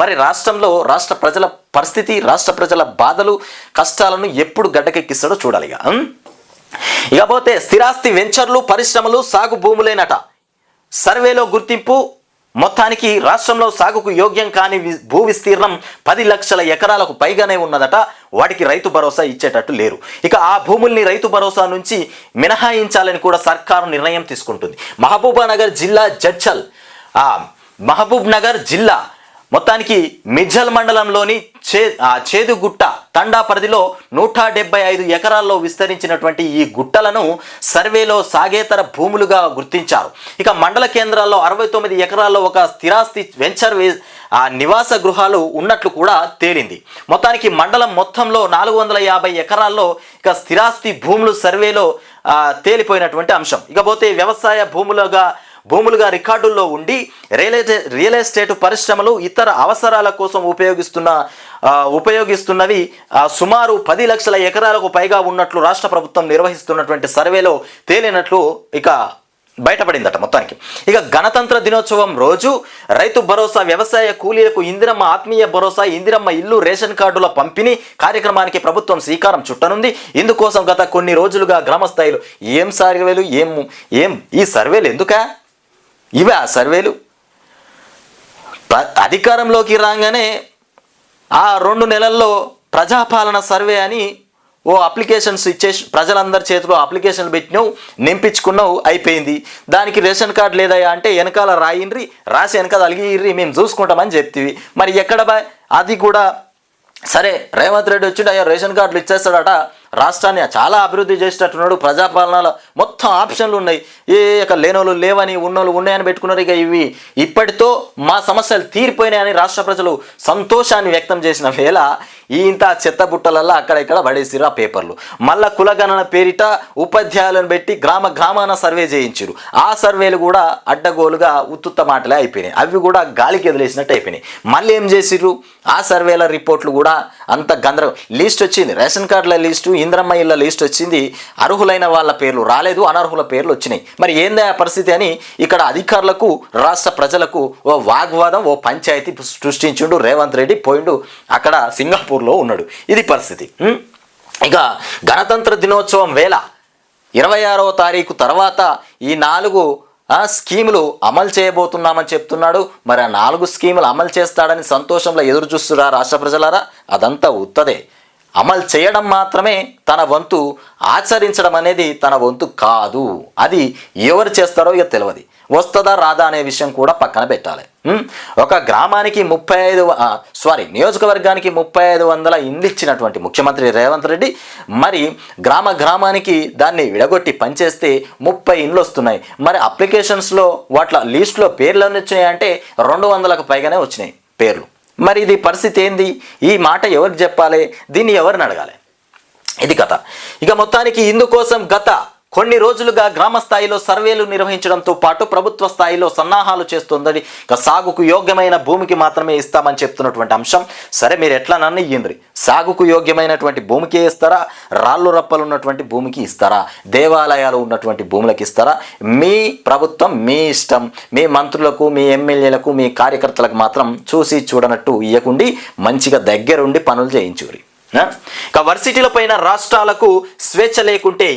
మరి రాష్ట్రంలో రాష్ట్ర ప్రజల పరిస్థితి రాష్ట్ర ప్రజల బాధలు కష్టాలను ఎప్పుడు గడ్డకెక్కిస్తాడో చూడాలి ఇక ఇకపోతే స్థిరాస్తి వెంచర్లు పరిశ్రమలు సాగు భూములేనట. సర్వేలో గుర్తింపు మొత్తానికి రాష్ట్రంలో సాగుకు యోగ్యం కాని భూ విస్తీర్ణం పది లక్షల ఎకరాలకు పైగానే ఉన్నదట వాటికి రైతు భరోసా ఇచ్చేటట్టు లేరు. ఇక ఆ భూముల్ని రైతు భరోసా నుంచి మినహాయించాలని కూడా సర్కారు నిర్ణయం తీసుకుంటుంది. మహబూబానగర్ జిల్లా జడ్చల్ మహబూబ్ నగర్ జిల్లా మొత్తానికి మిజ్జల్ మండలంలోని చే చేదుగుట్ట తండా పరిధిలో నూట డెబ్బై ఐదు ఎకరాల్లో విస్తరించినటువంటి ఈ గుట్టలను సర్వేలో సాగేతర భూములుగా గుర్తించారు. ఇక మండల కేంద్రాల్లో అరవై తొమ్మిది ఎకరాల్లో ఒక స్థిరాస్తి వెంచర్ ఆ నివాస గృహాలు ఉన్నట్లు కూడా తేలింది. మొత్తానికి మండలం మొత్తంలో నాలుగు వందల యాభై ఎకరాల్లో ఇక స్థిరాస్తి భూములు సర్వేలో తేలిపోయినటువంటి అంశం. ఇకపోతే వ్యవసాయ భూములుగా భూములుగా రికార్డుల్లో ఉండి రియల్ రియల్ ఎస్టేట్ పరిశ్రమలు ఇతర అవసరాల కోసం ఉపయోగిస్తున్న ఉపయోగిస్తున్నవి సుమారు పది లక్షల ఎకరాలకు పైగా ఉన్నట్లు రాష్ట్ర ప్రభుత్వం నిర్వహిస్తున్నటువంటి సర్వేలో తేలినట్లు ఇక బయటపడిందట మొత్తానికి. ఇక గణతంత్ర దినోత్సవం రోజు రైతు భరోసా వ్యవసాయ కూలీలకు ఇందిరమ్మ ఆత్మీయ భరోసా ఇందిరమ్మ ఇల్లు రేషన్ కార్డుల పంపిణీ కార్యక్రమానికి ప్రభుత్వం శ్రీకారం చుట్టనుంది. ఇందుకోసం గత కొన్ని రోజులుగా గ్రామ స్థాయిలో ఏం సర్వేలు ఏం ఏం ఈ సర్వేలు ఎందుకా? ఇవే ఆ సర్వేలు? అధికారంలోకి రాగానే ఆ రెండు నెలల్లో ప్రజాపాలన సర్వే అని ఓ అప్లికేషన్స్ ఇచ్చేసి ప్రజలందరి చేతిలో అప్లికేషన్లు పెట్టినావు నింపించుకున్నావు అయిపోయింది. దానికి రేషన్ కార్డు లేదయ్యా అంటే వెనకాల రాయిండ్రి రాసి వెనకాల అలిగిర్రి మేము చూసుకుంటామని చెప్తివి. మరి ఎక్కడ అది కూడా సరే రేవంత్ రెడ్డి వచ్చి అయ్యా రేషన్ కార్డులు ఇచ్చేస్తాడట. రాష్ట్రాన్ని చాలా అభివృద్ధి చేసేటట్టున్నాడు. ప్రజాపాలనలో మొత్తం ఆప్షన్లు ఉన్నాయి. ఏ ఇక లేనోళ్ళు లేవని ఉన్నోళ్ళు ఉన్నాయని పెట్టుకున్నారు. ఇక ఇవి ఇప్పటితో మా సమస్యలు తీరిపోయినాయని రాష్ట్ర ప్రజలు సంతోషాన్ని వ్యక్తం చేసిన వేళ ఈ ఇంత చెత్త బుట్టలల్లో అక్కడ ఇక్కడ పడేసిరు ఆ పేపర్లు. మళ్ళా కులగణన పేరిట ఉపాధ్యాయులను పెట్టి గ్రామ గ్రామాన సర్వే చేయించారు ఆ సర్వేలు కూడా అడ్డగోలుగా ఉత్తుత్త మాటలే అయిపోయినాయి. అవి కూడా గాలికి ఎదిలేసినట్టు అయిపోయినాయి. మళ్ళీ ఏం చేసిర్రు? ఆ సర్వేల రిపోర్ట్లు కూడా అంత గందరగోళం. లిస్ట్ వచ్చింది. రేషన్ కార్డుల లిస్టు ఇంద్రమ్మ ఇళ్ళ లిస్ట్ వచ్చింది. అర్హులైన వాళ్ళ పేర్లు రాలేదు అనర్హుల పేర్లు వచ్చినాయి. మరి ఏందా ఆ పరిస్థితి అని ఇక్కడ అధికారులకు రాష్ట్ర ప్రజలకు ఓ వాగ్వాదం ఓ పంచాయతీ సృష్టించుండు రేవంత్ రెడ్డి పోయిండు అక్కడ సింగపూర్లో ఉన్నాడు. ఇది పరిస్థితి. ఇక గణతంత్ర దినోత్సవం వేళ ఇరవై ఆరవ తారీఖు తర్వాత ఈ నాలుగు స్కీములు అమలు చేయబోతున్నామని చెప్తున్నాడు. మరి ఆ నాలుగు స్కీములు అమలు చేస్తాడని సంతోషంలో ఎదురు చూస్తురా రాష్ట్ర ప్రజలారా? అదంతా ఉత్తదే. అమలు చేయడం మాత్రమే తన వంతు ఆచరించడం అనేది తన వంతు కాదు. అది ఎవరు చేస్తారో ఇక తెలియదు వస్తుందా రాదా అనే విషయం కూడా పక్కన పెట్టాలి. ఒక గ్రామానికి ముప్పై ఐదు సారీ నియోజకవర్గానికి ముప్పై ఐదు వందల ఇండ్లు ఇచ్చినటువంటి ముఖ్యమంత్రి రేవంత్ రెడ్డి మరి గ్రామ గ్రామానికి దాన్ని విడగొట్టి పనిచేస్తే ముప్పై ఇండ్లు వస్తున్నాయి. మరి అప్లికేషన్స్లో వాట్ల లిస్ట్లో పేర్లు ఎన్ని వచ్చినాయి అంటే రెండు వందలకు పైగానే వచ్చినాయి పేర్లు. మరి ఇది పరిస్థితి ఏంది? ఈ మాట ఎవరికి చెప్పాలి? దీన్ని ఎవరిని అడగాలి? ఇది కథ. ఇక మొత్తానికి ఇందుకోసం గత కొన్ని రోజులుగా గ్రామ స్థాయిలో సర్వేలు నిర్వహించడంతో పాటు ప్రభుత్వ స్థాయిలో సన్నాహాలు చేస్తుందని ఇక సాగుకు యోగ్యమైన భూమికి మాత్రమే ఇస్తామని చెప్తున్నటువంటి అంశం. సరే మీరు ఎట్లా నన్ను ఇయ్యండ్రి? సాగుకు యోగ్యమైనటువంటి భూమికి ఇస్తారా? రాళ్ళు రప్పలు ఉన్నటువంటి భూమికి ఇస్తారా? దేవాలయాలు ఉన్నటువంటి భూములకు ఇస్తారా? మీ ప్రభుత్వం మీ ఇష్టం. మీ మంత్రులకు మీ ఎమ్మెల్యేలకు మీ కార్యకర్తలకు మాత్రం చూసి చూడనట్టు ఇయ్యకుండి మంచిగా దగ్గరుండి పనులు చేయించురి ఇక వర్సిటీల పైన రాష్ట్రాలకు స్వేచ్ఛ లేకుంటే ఎలా